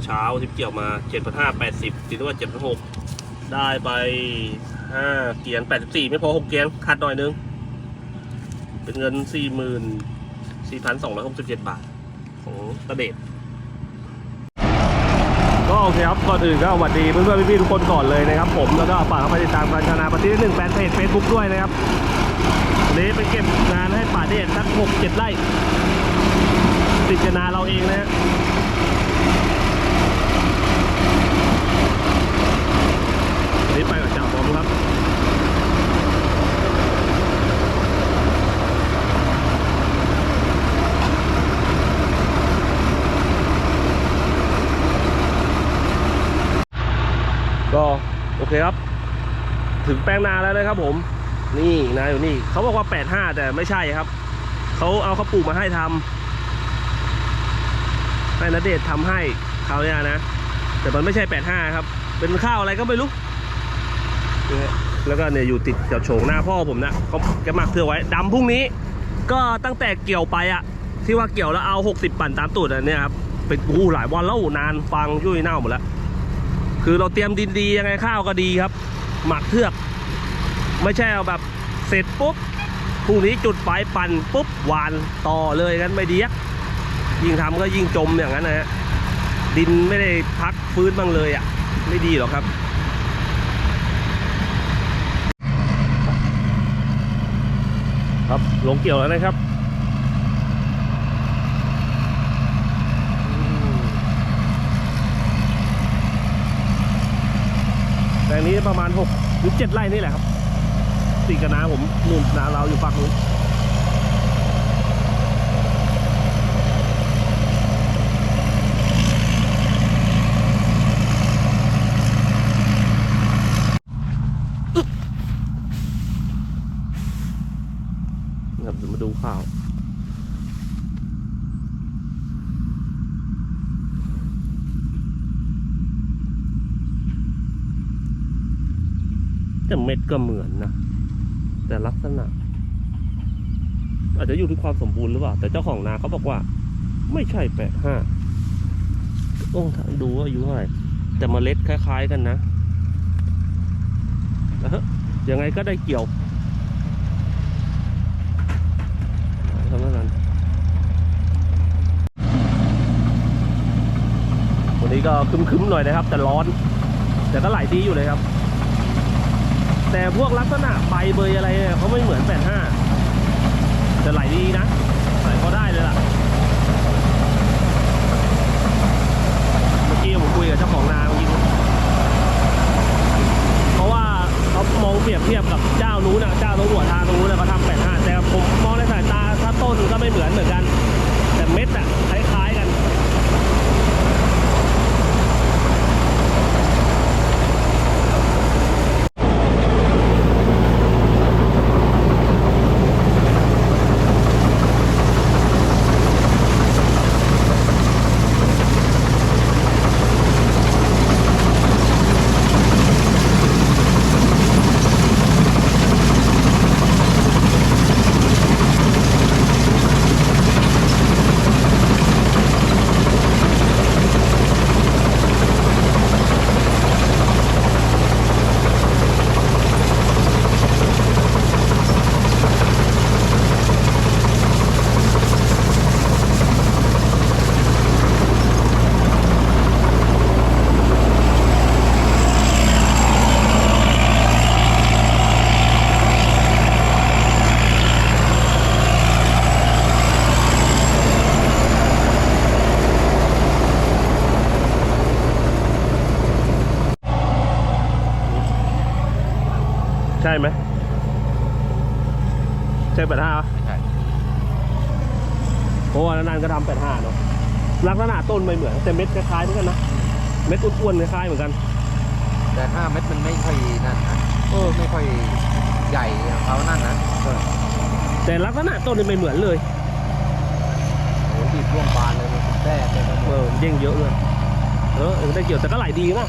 เมื่อเช้าที่เกี่ยวมาเจ็ดพันห้าแปดสิบตีว่าเจ็ดพันหกได้ไปห้าเกียนแปดสิบสี่ไม่พอหกเกียนขาดหน่อยนึง เป็นเงินสี่หมื่นสี่พันสองร้อยหกสิบเจ็ดบาท ของตะเดชก็โอเคครับก่อนอื่นก็สวัสดีเพื่อนๆพี่ๆทุกคนก่อนเลยนะครับ ผมแล้วก็ฝากเข้าไปติดตามการชนะปฏิทินหนึ่งแฟนเพจเฟซบุ๊กด้วยนะครับวันนี้ไปเก็บงานให้ป่าเดชสักหกเจ็ดไร่ติดกับนาเราเองนะฮะวันนี้ไปกับจ่าบอมครับ ก็โอเคครับ ถึงแปลงนาแล้วนะครับผม นี่นาอยู่นี่เขาบอกว่า 85 แต่ไม่ใช่ครับ เขาเอาเขาปลูกมาให้ทำให้นเดชน์ทำให้เขาวเนี่ยนะ แต่มันไม่ใช่ 85 ครับ เป็นข้าวอะไรก็ไม่รู้แล้วก็เนี่ยอยู่ติดกับโฉงหน้าพ่อผมนะเขาแกหมักเธอไว้ดำพรุ่งนี้ ก็ตั้งแต่เกี่ยวไปอะที่ว่าเกี่ยวแล้วเอา 60 ปั่นตามตูดอันนี่ยครับเป็นอู้หลายวันแล้วนานฟังยุ่ยเน่าหมดแล้ว คือเราเตรียมดินดียังไงข้าวก็ดีครับ หมักเทือก ไม่ใช่เอาแบบเสร็จปุ๊บพรุ่งนี้จุดไฟปั่นปุ๊บหวานต่อเลยกันไม่ดีอะยิ่งทำก็ยิ่งจมอย่างนั้นนะฮะดินไม่ได้พักฟื้นบ้างเลยอะ ไม่ดีหรอกครับครับลงเกี่ยวแล้วนะครับ แปลงนี้ประมาณ6หรือ7ไร่นี่แหละครับติดกับนาผมนู่นนาเราอยู่ฝั่งนู้นนะครับเดี๋ยวมาดูข้าว แต่เม็ด ก็เหมือนนะ แต่ลักษณะ อาจจะอยู่ที่ความสมบูรณ์หรือเปล่า แต่เจ้าของนาเขาบอกว่า ไม่ใช่แปดห้าต้องดูว่าอายุเท่าไหร่แต่เมล็ดคล้าย ๆ กันนะยังไงก็ได้เกี่ยวเท่านั้นวันนี้ก็คึมๆหน่อยนะครับ แต่ร้อน แต่ก็ไหลดีอยู่เลยครับ แต่พวกลักษณะใบเบยอะไรเนี่ยเขาไม่เหมือน85แต่ไหลดีนะไหลก็ได้เลยล่ะ เมื่อกี้ผมคุยกับเจ้าของนาเมื่อกี้เพราะว่าเขามองเปรียบเทียบกับเจ้านู้นนะเจ้าตำรวทางตรงนู้นนะเขาทำ85แต่ผมมองในสายตาถ้าต้นก็ไม่เหมือนเหมือนกัน แต่เม็ดอะ เพราะว่านานๆก็ทำแปดห้าเนาะลักษณะต้นไม่เหมือนแต่เม็ดคล้ายๆเหมือนกันนะเม็ดอ้วนๆคล้ายๆเหมือนกัน แต่ห้าเม็ดมันไม่ค่อยนั่นนะเออไม่ค่อยใหญ่อย่างเขานั่นนะแต่ลักษณะต้นนี่ไม่เหมือนเลยโอ้โหบีบร่วงบานเลยมันแท้เต็มไปหมเอดอเย่งเยอะเลยเออเออได้เกี่ยวแต่ก็ไหลดีนะ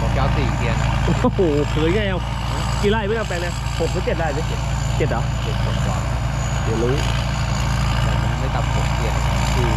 บอกจะเอาสี่เกียร์นะโอ้โหเคยไงเอากี่ไร่ไม่ต้องแปลงเนี่ยหกหรือเจ็ดไร่เนี่ยเจ็ดเหรอเจ็ดกว่าเดี๋ยวรู้ แต่มันไม่ต่ำหกเกียงคือ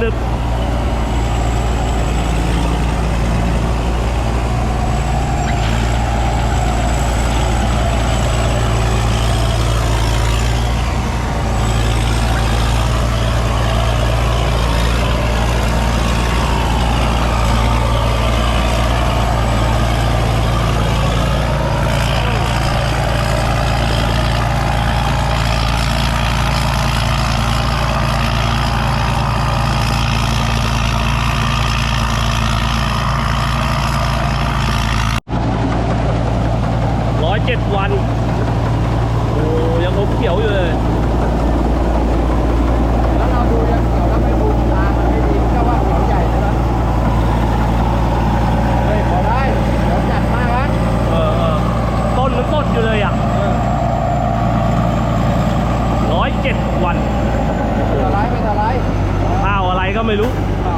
ม โอ้ยังอมเขียวอยู่เลยแล้วเราดูยังเขียวแล้วไม่ดูตามันไม่ดีมันก็ว่าเขียวใหญ่เลยนะเฮ้ยพอได้เขียวจัดมากนะเออเออต้นมันสดอยู่เลยอะเออร้อยเจ็ดวันไม่ทลายไม่ทลายข้าวอะไรก็ไม่รู้เอาแล้ว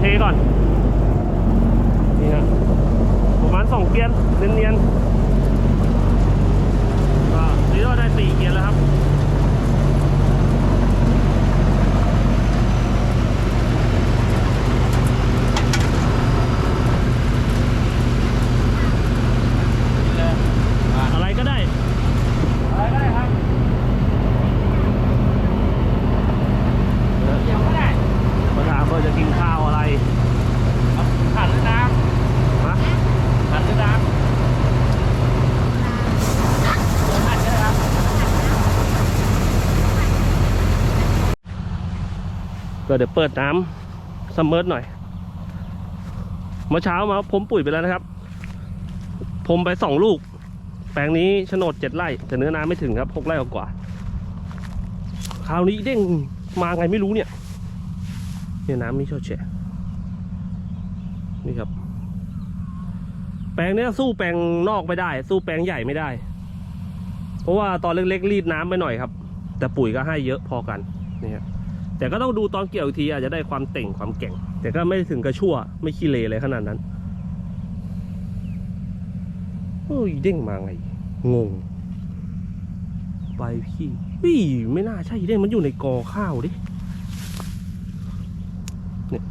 เทก่อน นี่ฮะประมาณสองเกียร์เนียนๆก็นี่เราได้สี่เกียร์แล้วครับ เดี๋ยวเปิดน้ำซัมเมอร์หน่อย เมื่อเช้ามาผมปุ๋ยไปแล้วนะครับ ผมไปสองลูก แปลงนี้โฉนดเจ็ดไร่ แต่เนื้อน้ำไม่ถึงครับหกไร่กว่า คราวนี้เด้งมาไงไม่รู้เนี่ย เนี่ยน้ำนี่ชดแฉนี่ครับ แปลงเนี้ยสู้แปลงนอกไม่ได้ สู้แปลงใหญ่ไม่ได้ เพราะว่าตอนเล็กๆรีดน้ำไปหน่อยครับ แต่ปุ๋ยก็ให้เยอะพอกันนี่ครับ แต่ก็ต้องดูตอนเกี่ยวอีกทีอาจจะได้ความเต่งความแก่ง แต่ก็ไม่ถึงกระชั่วไม่ขี้เลเลยขนาดนั้นโอ้ยเด้งมาไง งง ไปพี่พี่ไม่น่าใช่เด้งมันอยู่ในกอข้าวดิเนี่ย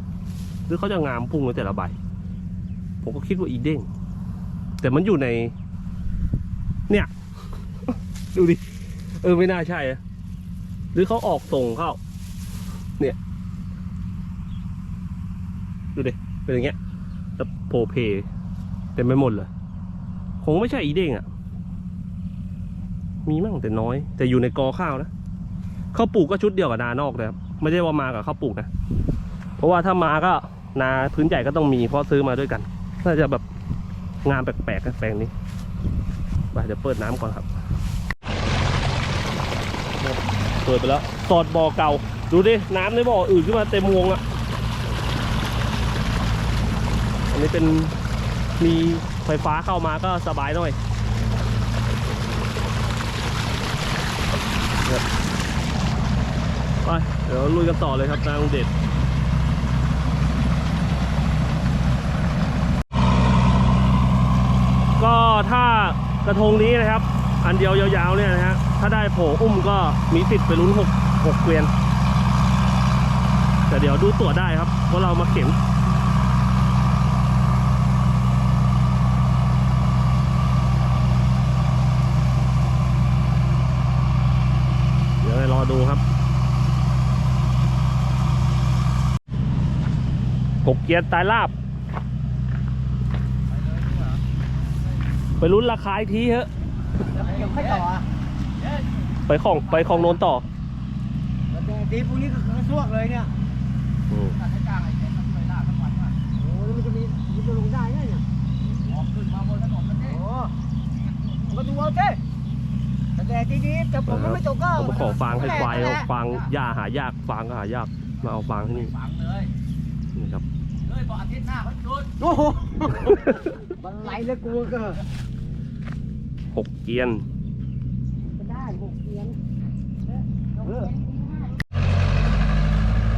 หรือเขาจะงามพุ่งในแต่ละใบผมก็คิดว่าอีเด้งแต่มันอยู่ใน เนี่ย ดูดิ เออไม่น่าใช่หรือเขาออกส่งเข้า เนี่ย ดูดิเป็นอย่างเงี้ยแล้วโพเพเต็มไปหมดเลยคงไม่ใช่อีเด้งอะ่ะ มีมั่งแต่น้อย แต่อยู่ในกอข้าวนะข้าวปลูกก็ชุดเดียวกับนานอกนะครับไม่ใช่ว่ามากับข้าวปลูกนะ เพราะว่าถ้ามาก็นาพื้นใหญ่ก็ต้องมีเพราะซื้อมาด้วยกันน่าจะแบบงานแปลกๆนะแปลงนี้ไปเดี๋ยวเปิดน้ำก่อนครับ เปิดไปแล้วสอดบ่อเก่า ดูดิ น้ำในบ่ออื่นขึ้นมาเต็มวงอะ่ะ อันนี้เป็นมีไฟฟ้าเข้ามาก็สบายหน่อยไปเดี๋ยวลุยกันต่อเลยครับนางเด็ดก็ถ้ากระทงนี้นะครับ อันเดียวยาวๆเนี่ยนะฮะถ้าได้โผอุ้มก็มีสิทธิ์ไปลุ้นหกหกเกวียน แต่เดี๋ยวดูตัวได้ครับเพราะเรามาเข็ม เดี๋ยวรอดูครับหกเกียร์ตายลาบ ไปลุ้นราคาอีกทีเถอะยังไม่ต่ออะไปของไปของโนนต่อดีพวกนี้ก็คือซวกเลยเนี่ยอืมตัดให้กลางไอ้เจ้าทำไมล่าทั้งวันวะโอ้แล้วมันจะมีมันจะลงได้ไงเนี่ยออกขึ้นมาบนถนนมันนี่โอ้มาดูเอาเจ้ แต่แดดดีๆแต่ผมไม่ตกก็ผมขอฟางให้ควายเอาฟางหญ้าหายากฟางก็หายากมาเอาฟางที่นี่ฝังเลยนี่ครับเลยบอกอาทิตย์หน้าเขาจุดโอ้โหมันไหลแล้วกูก็หกเกียนได้หกเกียน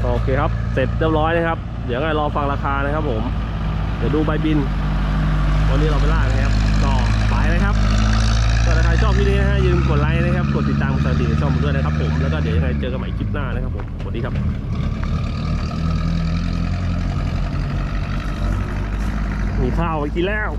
โอเคครับ เสร็จเรียบร้อยนะครับ เดี๋ยวไงรอฟังราคานะครับผม เดี๋ยวดูใบบิน วันนี้เราไปล่านะครับก็ไปนะครับก็ถ้าใครชอบที่นี้นะฮะอย่าลืมกดไลค์นะครับ กดติดตามกดสั่นกระดิ่งในช่องผมด้วยนะครับผม แล้วก็เดี๋ยวยังไงเจอกันใหม่คลิปหน้านะครับผม สวัสดีครับมีข้าวไปกินแล้ว